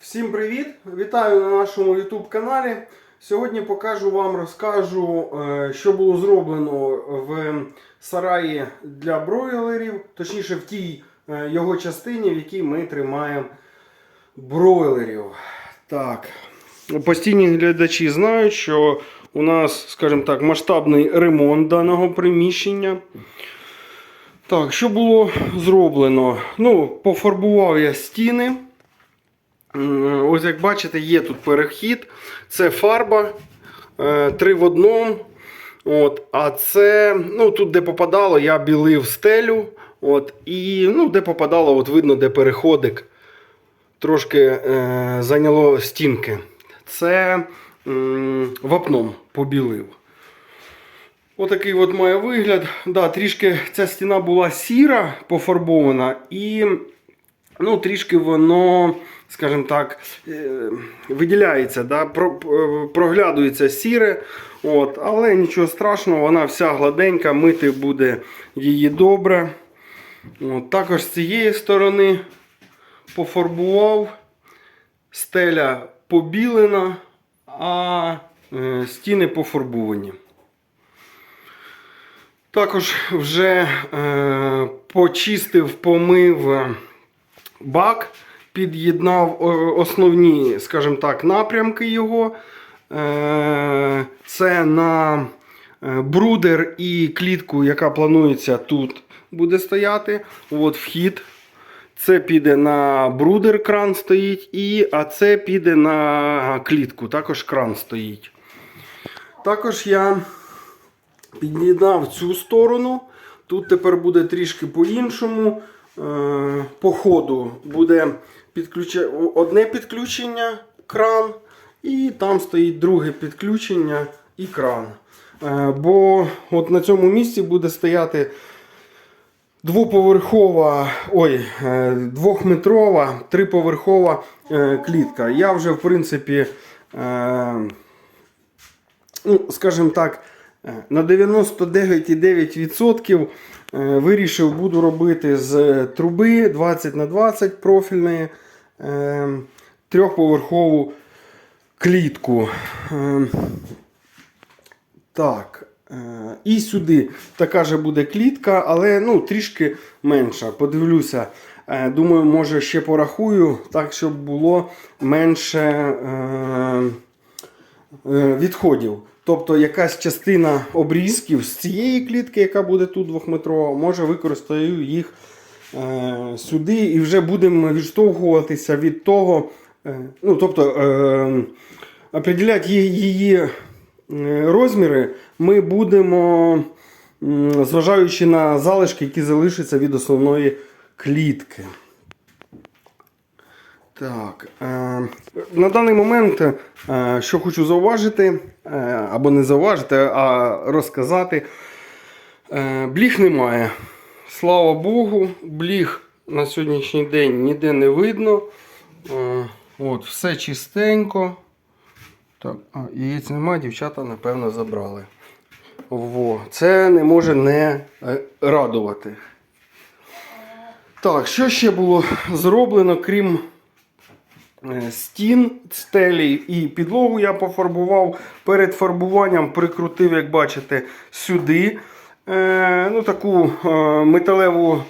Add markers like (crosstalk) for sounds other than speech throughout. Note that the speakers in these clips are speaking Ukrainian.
Всім привіт! Вітаю на нашому YouTube каналі. Сьогодні покажу вам, розкажу, е, що було зроблено в сараї для бройлерів, точніше в тій е, його частині, в якій ми тримаємо бройлерів. Так. Постійні глядачі знають, що у нас, скажімо так, масштабний ремонт даного приміщення. Так, що було зроблено? Ну, пофарбував я стіни. Ось як бачите, є тут перехід. Це фарба е, три в одному. От, а це, ну, тут, де попадало, я білив стелю. От, і ну, де попадало, от видно, де переходик. Трошки е, зайняло стінки. Це м, вапном побілив. Отакий от має вигляд. Да, трішки ця стіна була сіра, пофарбована, і ну, трішки воно, скажімо так, е, виділяється, да, е, проглядується сіре. От, але нічого страшного, вона вся гладенька, мити буде її добре. От, також з цієї сторони пофарбував, стеля побілена, а е, стіни пофарбовані. Також вже е, почистив, помив бак, під'єднав основні, скажімо так, напрямки його. Е, це на е, брудер і клітку, яка планується тут, буде стояти. От вхід. Це піде на брудер, кран стоїть, і, а це піде на клітку, також кран стоїть. Також я під'єднав цю сторону. Тут тепер буде трішки по-іншому. Е, По ходу буде підключе... одне підключення, кран, і там стоїть друге підключення і кран. Е, Бо от на цьому місці буде стояти двоповерхова, ой, е, двохметрова, триповерхова е, клітка. Я вже, в принципі, ну, скажімо так, на 99,9% е, вирішив, буду робити з труби 20 на 20 профільної е, трьохповерхову клітку. Е, Так. е, І сюди така же буде клітка, але ну, трішки менша. Подивлюся. Е, Думаю, може ще порахую, так, щоб було менше е, е, відходів. Тобто якась частина обрізків з цієї клітки, яка буде тут двохметрова, може використаю їх сюди і вже будемо відштовхуватися від того. Е, ну, тобто, е, определяти її, е, розміри ми будемо, зважаючи на залишки, які залишаться від основної клітки. Так, е, на даний момент, е, що хочу зауважити, е, або не зауважити, а розказати, е, бліг немає. Слава Богу, бліг на сьогоднішній день ніде не видно. Е, от, все чистенько. Так, а, яєць немає, дівчата, напевно, забрали. Во, це не може не е, радувати. Так, що ще було зроблено, крім е, стін, стелі і підлогу я пофарбував. Перед фарбуванням прикрутив, як бачите, сюди ну, таку е, металеву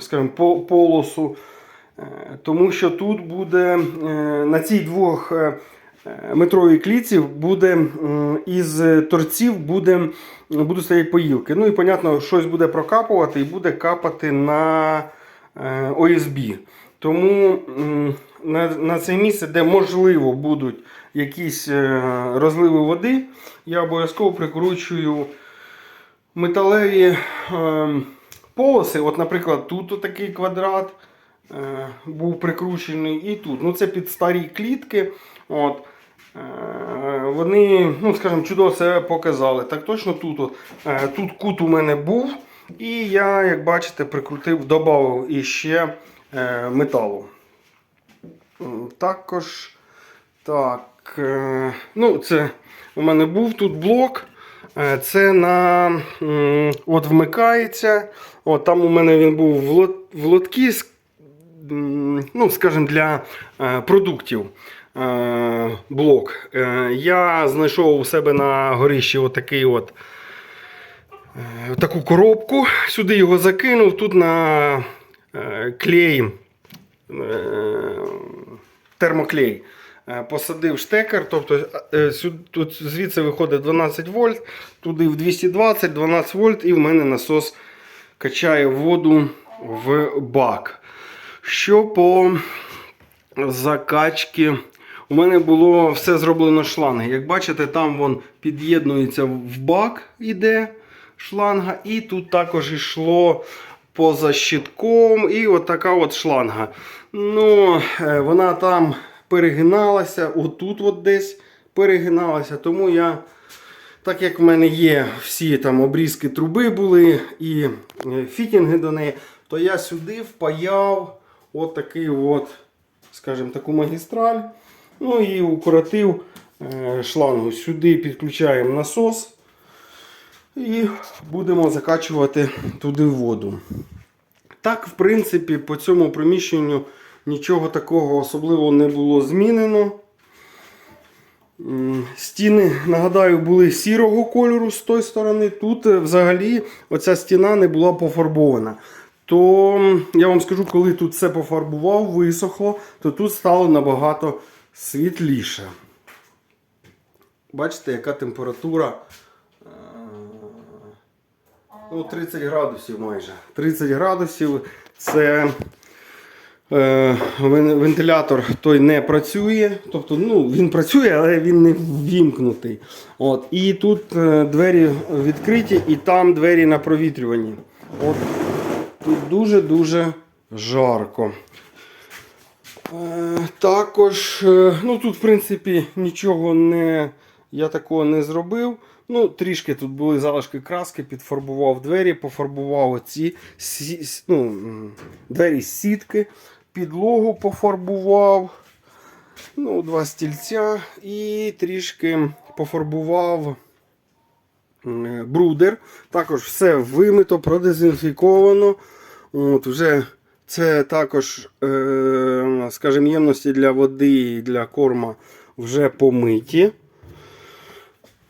скажімо, полосу. Е, Тому що тут буде е, на цій двох е, е, метровій клітці буде із торців буде, будуть стояти поїлки. Ну і, понятно, щось буде прокапувати і буде капати на е, ОСБ. Тому на, на це місце, де можливо будуть якісь е, розливи води, я обов'язково прикручую металеві е, полоси. От, наприклад, тут такий квадрат е, був прикручений і тут. Ну, це під старі клітки. От. Е, Вони, ну, скажімо, чудово себе показали. Так точно тут. От. Е, Тут кут у мене був. І я, як бачите, прикрутив, додав іще е, металу. Також так, е, ну, це у мене був тут блок. Е, Це на от вмикається. От там у мене він був в лот- в лотки ну, скажімо, для е, продуктів. е, Блок. Я знайшов у себе на горищі отакий от таку коробку. Сюди його закинув. Тут на клей, термоклей. Е, Посадив штекер, тобто е, тут звідси виходить 12 вольт, туди в 220, 12 вольт, і в мене насос качає воду в бак. Що по закачки, у мене було все зроблено шланги. Як бачите, там вон під'єднується в бак, іде шланга, і тут також йшло поза щитком, і от така от шланга. Ну, е, вона там перегиналася, отут от десь перегиналася, тому я. Так як в мене є всі там обрізки труби були і е, фітінги до неї, то я сюди впаяв от такий от, скажімо, таку магістраль. Ну і укоротив е, шлангу. Сюди підключаємо насос і будемо закачувати туди воду. Так, в принципі, по цьому приміщенню нічого такого особливого не було змінено. Стіни, нагадаю, були сірого кольору з тої сторони. Тут е, взагалі оця стіна не була пофарбована. То я вам скажу, коли тут все пофарбував, висохло, то тут стало набагато світліше. Бачите, яка температура? Е, Ну, 30 градусів майже. 30 градусів це вентилятор той не працює. Тобто, ну, він працює, але він не ввімкнутий. От. І тут е, двері відкриті, і там двері на провітрюванні. От. Тут дуже-дуже жарко. Е, також, е, ну тут, в принципі, нічого не, я такого не зробив. Ну, трішки тут були залишки краски, підфарбував двері, пофарбував сі, ну, двері з сітки, підлогу пофарбував. Ну, два стільця і трішки пофарбував е, брудер. Також все вимито, продезінфіковано. От, вже це також, е, скажімо, ємності для води і для корма вже помиті.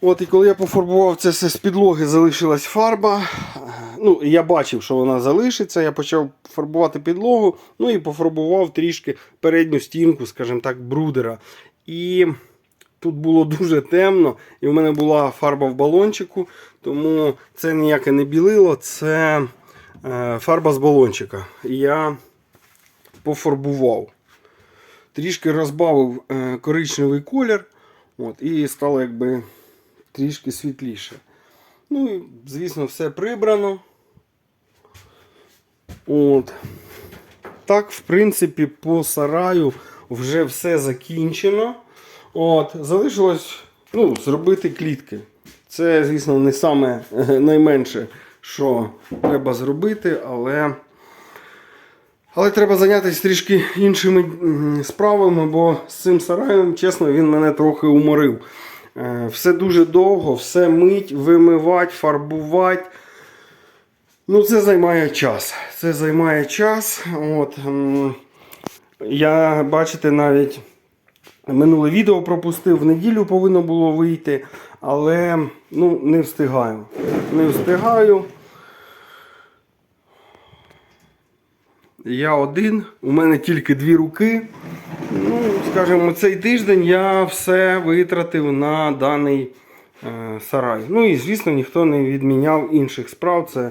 От, і коли я пофарбував це все з підлоги, залишилась фарба. Ну, я бачив, що вона залишиться. Я почав фарбувати підлогу, ну і пофарбував трішки передню стінку, скажімо так, брудера. І тут було (laughs) дуже темно, і в мене була фарба в балончику, тому це ніяке не білило, це е, фарба з балончика. Я пофарбував. Трішки розбавив е, коричневий колір. От, і стало якби трішки світліше. Ну і, звісно, все прибрано. От. Так, в принципі, по сараю вже все закінчено. От, залишилось ну, зробити клітки. Це, звісно, не саме е, найменше, що треба зробити, але. Але треба зайнятися трішки іншими справами, бо з цим сараєм, чесно, він мене трохи уморив. Е, Все дуже довго, все мить, вимивати, фарбувати. Ну, це займає час. Це займає час. От, я, бачите, навіть минуле відео пропустив, в неділю повинно було вийти, але ну, не встигаю. Не встигаю. Я один, у мене тільки дві руки. Скажімо, цей тиждень я все витратив на даний е, сарай. Ну і, звісно, ніхто не відміняв інших справ. Це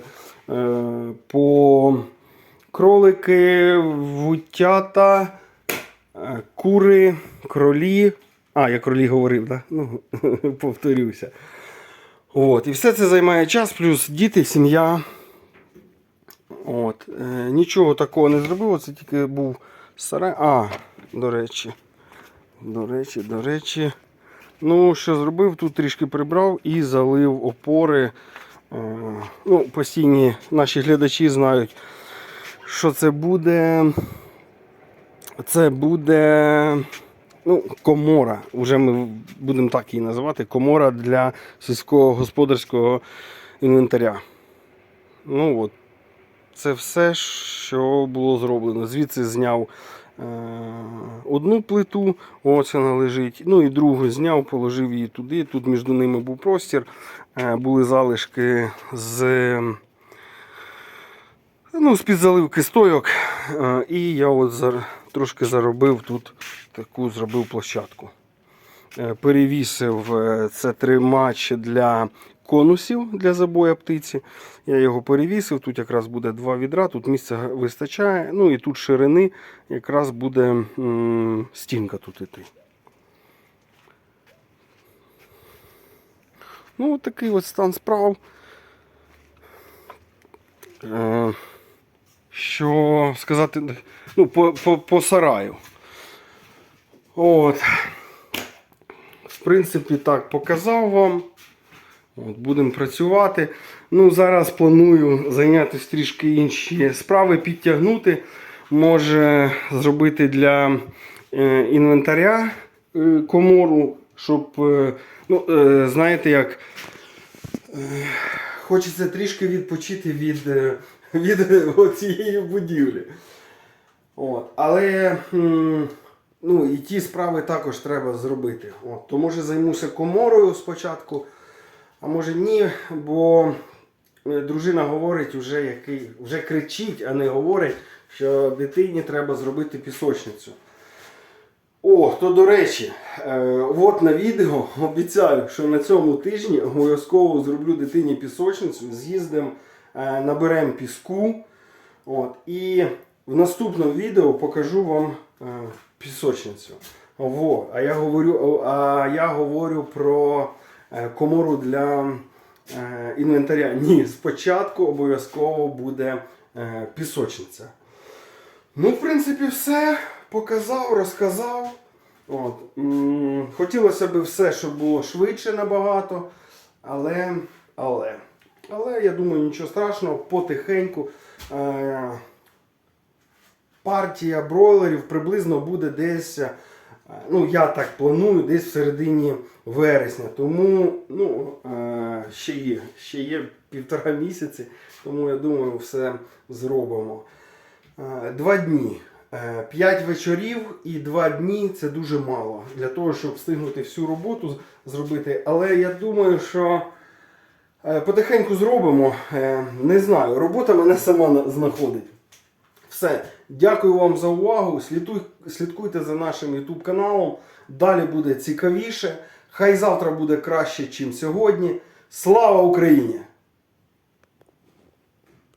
е, по кролики, вутята, е, кури, кролі. А, я кролі говорив, так? Ну, (laughs) повторюся. От. І все це займає час, плюс діти, сім'я. От. Е, нічого такого не зробив, це тільки був сарай. А, до речі. До речі, до речі. Ну, що зробив, тут трішки прибрав і залив опори. Е, ну, постійні наші глядачі знають, що це буде. Це буде ну, комора. Уже ми будемо так її називати. Комора для сільського господарського інвентаря. Ну от, це все, що було зроблено. Звідси зняв одну плиту, ось вона лежить. Ну і другу зняв, положив її туди. Тут між ними був простір. Е, були залишки з, ну, з-під заливки стойок. Е, і я от трошки заробив тут таку зробив площадку. Е, Перевісив е, це тримач для конусів для забоя птиці. Я його перевісив. Тут якраз буде два відра, тут місця вистачає. Ну і тут ширини якраз буде стінка тут іти. Ну, от такий от стан справ. Е, що сказати, ну, по, по, по сараю. От. В принципі, так показав вам. От, будемо працювати. Ну, зараз планую зайнятися трішки інші справи, підтягнути. Може зробити для е, інвентаря е, комору, щоб, е, ну, знаєте, як хочеться трішки відпочити від, від цієї будівлі. От. Але ну, і ті справи також треба зробити. От. То може займуся коморою спочатку, а може ні, бо е, дружина говорить, вже, який, вже кричить, а не говорить, що дитині треба зробити пісочницю. О, то до речі, е, от на відео обіцяю, що на цьому тижні обов'язково зроблю дитині пісочницю, з'їздимо, е, наберемо піску. От, і в наступному відео покажу вам пісочницю. Во, а я говорю, а я говорю про комору для е, інвентаря. Ні, спочатку обов'язково буде е, пісочниця. Ну, в принципі, все. Показав, розказав. От. Хотілося б все, щоб було швидше набагато. Але, але, але я думаю, нічого страшного, потихеньку. Е, партія бройлерів приблизно буде десь, е, ну я так планую, десь в середині вересня. Тому ну, е, ще є, ще є півтора місяці, тому я думаю, все зробимо. Е, Два дні. Е, П'ять вечорів і два дні це дуже мало для того, щоб встигнути всю роботу зробити. Але я думаю, що е, потихеньку зробимо. Е, Не знаю, робота мене сама знаходить. Все. Дякую вам за увагу. Слідкуйте за нашим YouTube каналом. Далі буде цікавіше. Хай завтра буде краще, ніж сьогодні. Слава Україні!